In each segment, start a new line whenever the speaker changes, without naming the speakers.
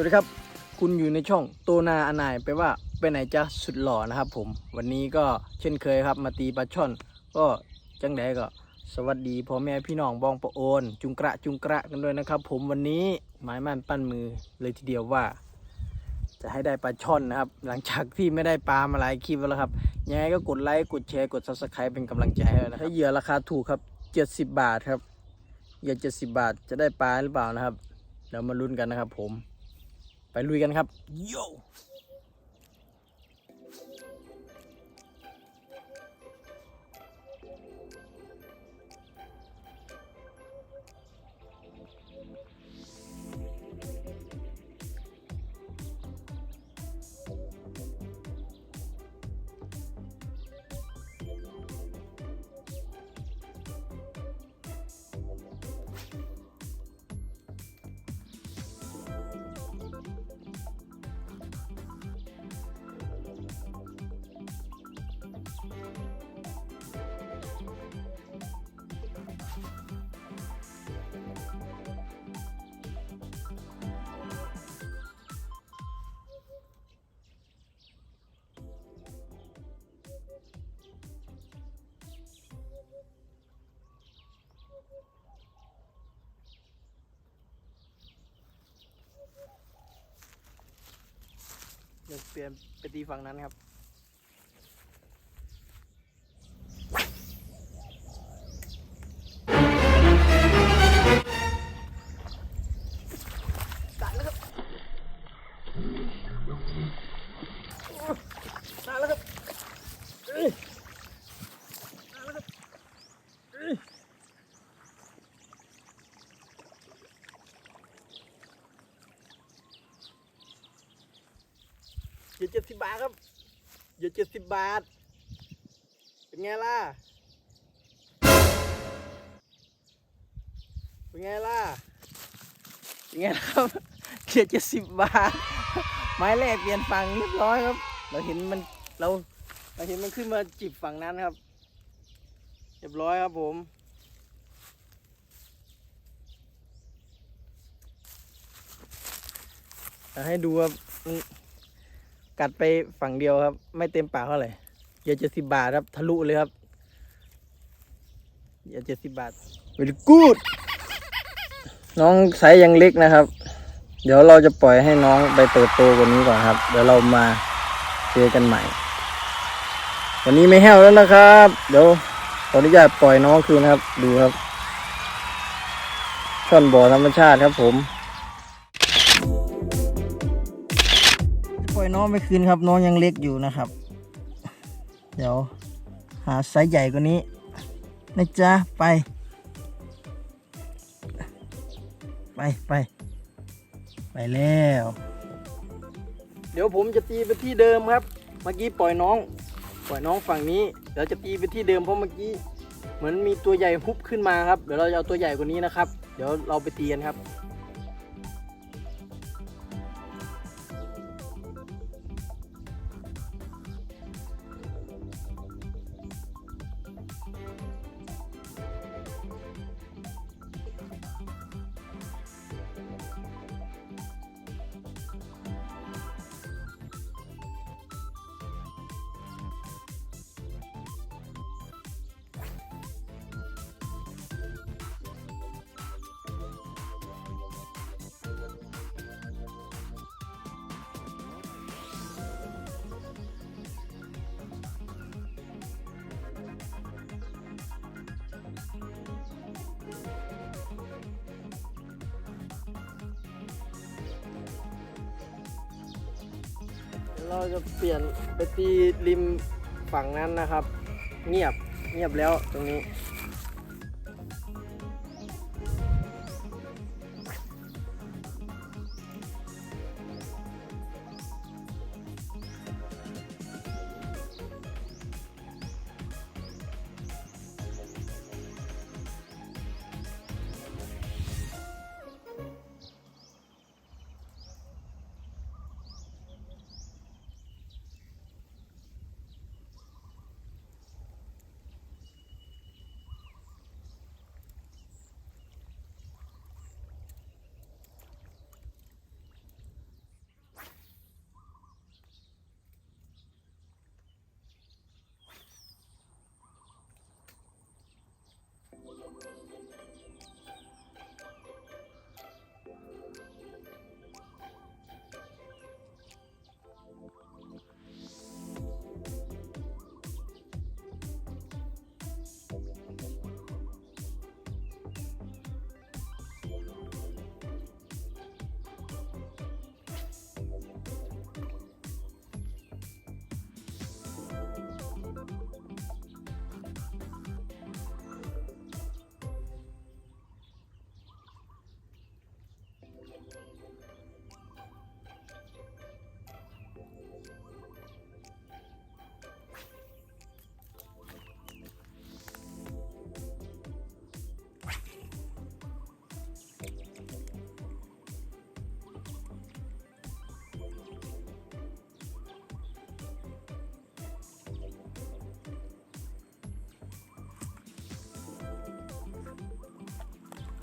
วัสดีครับ คุณอยู่ในช่องโตนาอนายไปว่าไปไหนจะสุดหล่อนะครับผม วันนี้ก็เช่นเคยครับ มาตีปลาช่อน ก็จังไดก็ สวัสดีพ่อแม่พี่น้องบองประโอน จุงกระจุงกระกันด้วยนะครับ ผมวันนี้หมายมั่นปั้นมือเลยทีเดียวว่า จะให้ได้ปลาช่อนนะครับ หลังจากที่ไม่ได้ปลามาหลายคลิปแล้วครับยังไงก็กดไลค์กดแชร์กด subscribe เป็นกำลังใจให้ด้วยนะครับถ้าเหยื่อราคาถูกครับ 70 บาทครับเหยื่อ70 บาทจะได้ปลาหรือเปล่านะครับเดี๋ยวมาลุ้นกันนะครับผม ไปลุยกันครับโย เปลี่ยนไปตีฝั่งนั้นครับ เจ็ดสิบบาทครับเหยื่อเจ็ดสิบบาท เป็นไงล่ะ เป็นไงล่ะ เป็นไงครับเหยื่อเจ็ดสิบบาท ไม้แรกเปลี่ยนฝั่งเรียบร้อยครับ เราเห็นมันเราเราเห็นมันขึ้นมาจิบฝั่งนั้นครับ เรียบร้อยครับผมให้ดูว่ามัน กัดไปฝั่งเดียวครับ ไม่เต็มปากเท่าไหร่เหยื่อเจ็ดสิบบาทครับ ทะลุเลยครับเหยื่อเจ็ดสิบบาท very good น้องไซส์ยังเล็กนะครับ เดี๋ยวเราจะปล่อยให้น้องไปเติบโตกว่านี้ก่อนครับ เดี๋ยวเรามาเจอกันใหม่ วันนี้ไม่แห้วแล้วนะครับ เดี๋ยวขออนุญาตปล่อยน้องคืนนะครับ ดูครับช่อนบ่อธรรมชาติครับผม ยน้องไปคืนครับน้องยังเล็กอยู่นะครับ เดี๋ยวหาไซส์ใหญ่กว่านี้นะจ๊ะไป ไปไปไปแล้ว เดี๋ยวผมจะตีไปที่เดิมครับ เมื่อกี้ปล่อยน้อง ปล่อยน้องฝั่งนี้เดี๋ยวจะตีไปที่เดิมเพราะเมื่อกี้เหมือนมีตัวใหญ่ฮุบขึ้นมาครับเดี๋ยวเราจะเอาตัวใหญ่กว่านี้นะครับ เดี๋ยวเราไปตีกันครับ เราจะเปลี่ยนไปตีริมฝั่งนั้นนะครับ เงียบเงียบแล้วตรงนี้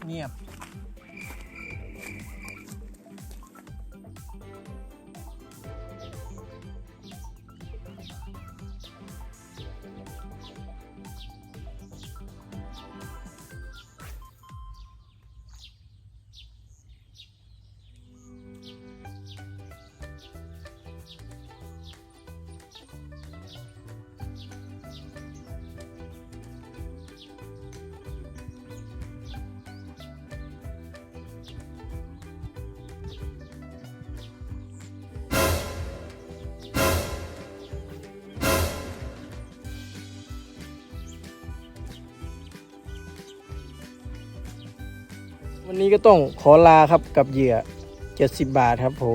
เวันนี้ก็ต้องขอลาครับกับเหยื่อ 70 บาทครับผ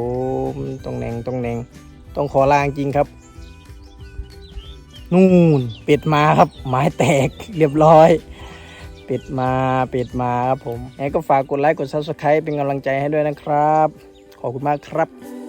มตรงแหนงตรงแหนงต้องขอลาจริงครับ นู่นเป็ดมาครับ ไม้แตกเรียบร้อย เป็ดมาเป็ดมาครับผมแอนก็ฝากกดไลค์กด Subscribe เป็นกำลังใจให้ด้วยนะครับ ขอบคุณมากครับ